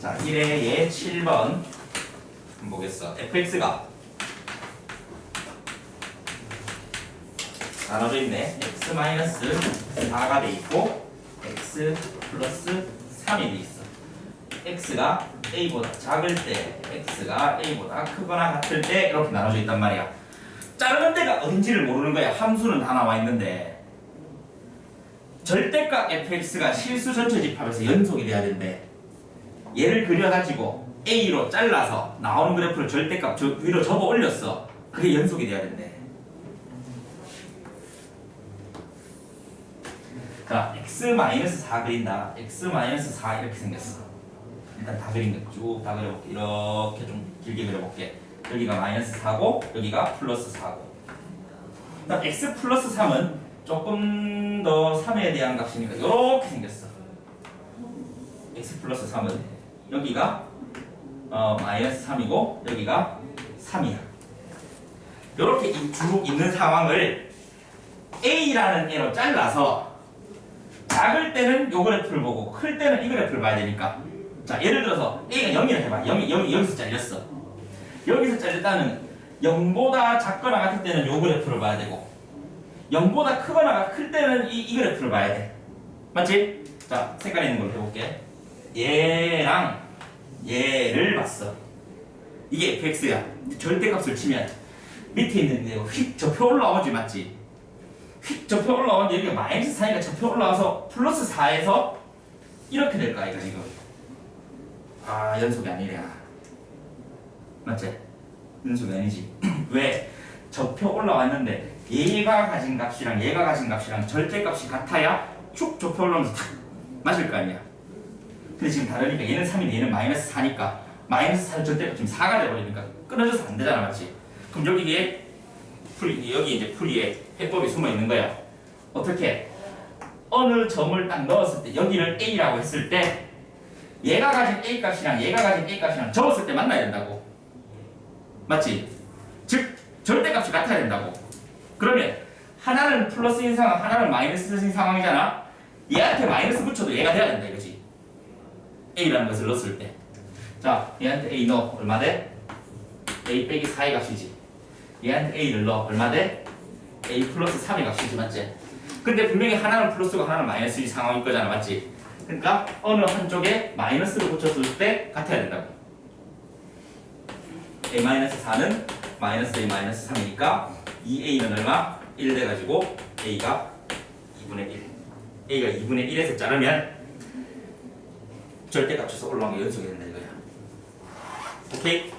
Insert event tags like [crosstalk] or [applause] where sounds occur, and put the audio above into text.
자, 1의 7번 한번 보겠어. fx가 나눠져 있네. x 마이너스 4가 돼 있고 x 플러스 3이 돼 있어. x가 a보다 작을 때, x가 a보다 크거나 같을 때 이렇게 나눠져 있단 말이야. 자르는 데가 어딘지를 모르는 거야. 함수는 다 나와 있는데 절대값 fx가 실수 전체 집합에서 연속이 돼야 된대. 얘를 그려가지고 a로 잘라서 나오는 그래프를 절대값 저 위로 접어 올렸어. 그게 연속이 돼야 된대. 자, x-4 그린다. x-4 이렇게 생겼어. 일단 다 그린 거 쭉 다 그려볼게. 이렇게 좀 길게 그려볼게. 여기가 마이너스 4고 여기가 플러스 4고. 그다음 x 플러스 3은 조금 더 3에 대한 값이니까 이렇게 생겼어. x 플러스 3은 여기가 어, 마이너스 3이고 여기가 3이야. 이렇게 쭉 있는 상황을 a라는 애로 잘라서 작을 때는 요 그래프를 보고 클 때는 이 그래프를 봐야 되니까. 자 예를 들어서 a가 0이라 해봐. 0이 0이 여기서 잘렸어. 여기서 잘렸다는 0보다 작거나 같을 때는 요 그래프를 봐야 되고 0보다 크거나 클 때는 이, 이 그래프를 봐야 돼. 맞지? 자 색깔 있는 걸로 해볼게 얘랑 얘를 봤어 이게 fx야 절대값을 치면 밑에 있는 데휙 접혀 올라오지 맞지? 휙 접혀 올라오는데 여기가 마이너스 4니까 접혀 올라와서 플러스 4에서 이렇게 될 거야 이거 지금 아 연속이 아니래 맞지? 연속이 아니지 [clears throat] 왜? 접혀 올라왔는데 얘가 가진 값이랑 얘가 가진 값이랑 절대값이 같아야 쭉 접혀 올라오면서 탁 맞을 거 아니야 근데 지금 다르니까 얘는 3인데 얘는 마이너스 4니까 마이너스 4는 절대값 지금 4가 돼버리니까 끊어져서 안 되잖아 맞지? 그럼 여기에 풀이 여기 이제 풀이에 해법이 숨어 있는 거야. 어떻게? 어느 점을 딱 넣었을 때 여기를 a라고 했을 때 얘가 가진 a 값이랑 얘가 가진 a 값이랑 적었을 때 만나야 된다고. 맞지? 즉 절대값이 같아야 된다고. 그러면 하나는 플러스인 상황, 하나는 마이너스인 상황이잖아. 얘한테 마이너스 붙여도 얘가 돼야 된다. A라는 것을 넣었을 때. 자, 얘한테 a 넣어 얼마 돼? a 빼기 4의 값이지. 얘한테 a를 넣어 얼마 돼? a 플러스 3의 값이지 맞지? 근데 분명히 하나는 플러스고 하나는 마이너스인 상황일 거잖아 맞지? 그러니까 어느 한쪽에 마이너스를 붙였을 때 같아야 된다고 a 마이너스 4는 마이너스 a 마이너스 3이니까 2a는 얼마? 1 돼가지고 a가 2분의 1 a가 2분의 1에서 자르면 절대값에서 올라온 게 연속이 된다 이거야 오케이?